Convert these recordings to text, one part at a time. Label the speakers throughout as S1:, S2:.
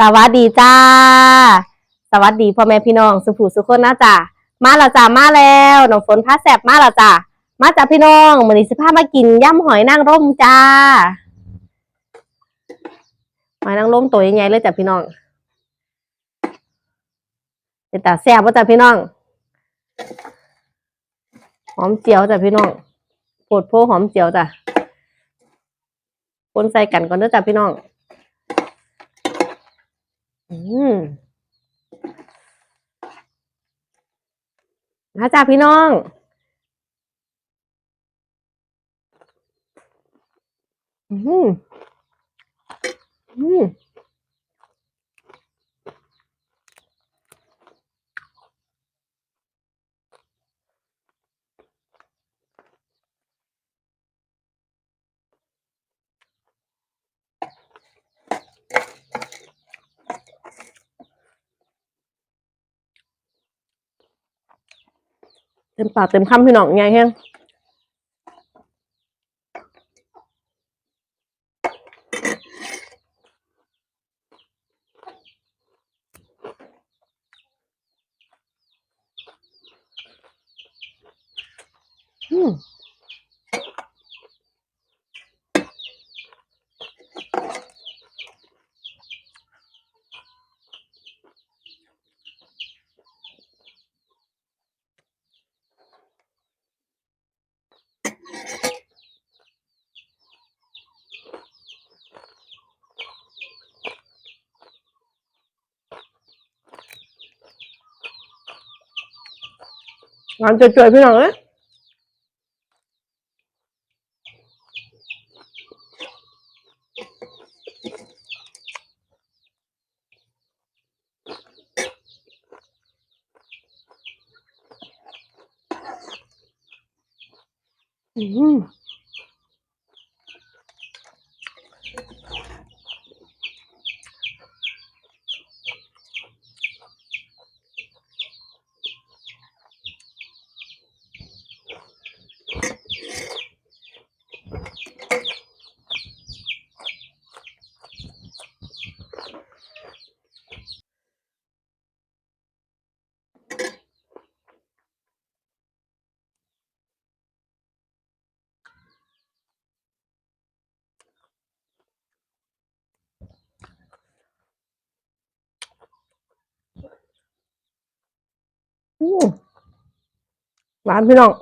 S1: สวัสดีจ้า สวัสดีพ่อแม่พี่น้องสุภูสุคนนะจ้ะมาและจ้ามาแล้วน้องฝนพาแสบมาและจ้ามาจ้าพี่น้องมื้อนี้สิพามากินย่ำหอยนางรมจ้าหอยนางรมตัวใหญ่ๆเลยจ้ะพี่น้องเป็นตาแซ่บว่าจ้ะพี่น้องหอมเจียวจ้ะพี่น้องโปดโพหอมเจียวจ้ะคนใส่กันก่อนเด้อจ้ะพี่น้อง อืมนะจ๊ะพี่น้อง อืมอืม เต็มปากเต็มคำพี่น้องไงแห้งอืม หวานจ่วยๆพี่น้องเอ้ยอืม หวานพี่น้อง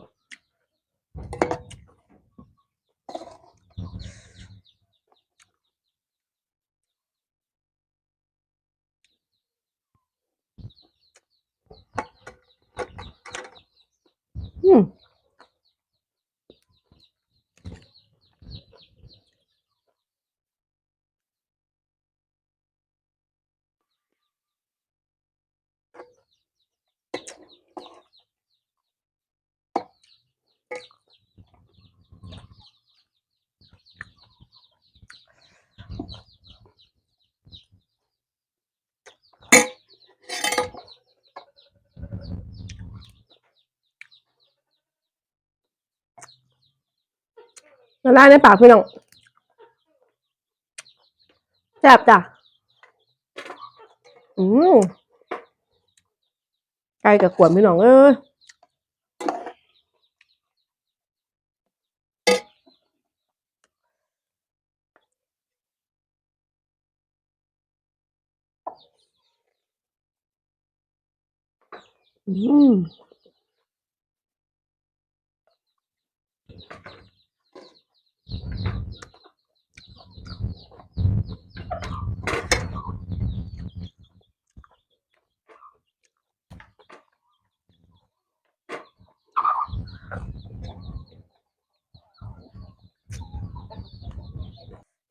S1: อืม ละลายในปากพี่น้องแซ่บจ้ะ อืมไก่กับขวดพี่น้องเอ้ยอืม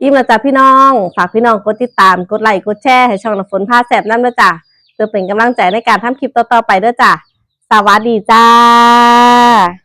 S1: ยิ้มและจ้ะพี่น้อง ฝากพี่น้องกดติดตาม กดไลค์กดแชร์ให้ช่องน้ำฝนพาแสบน้ำด้วยจ้ะเพื่อเป็นกำลังใจในการทำคลิปต่อๆไปด้วยจ้ะสวัสดีจ้า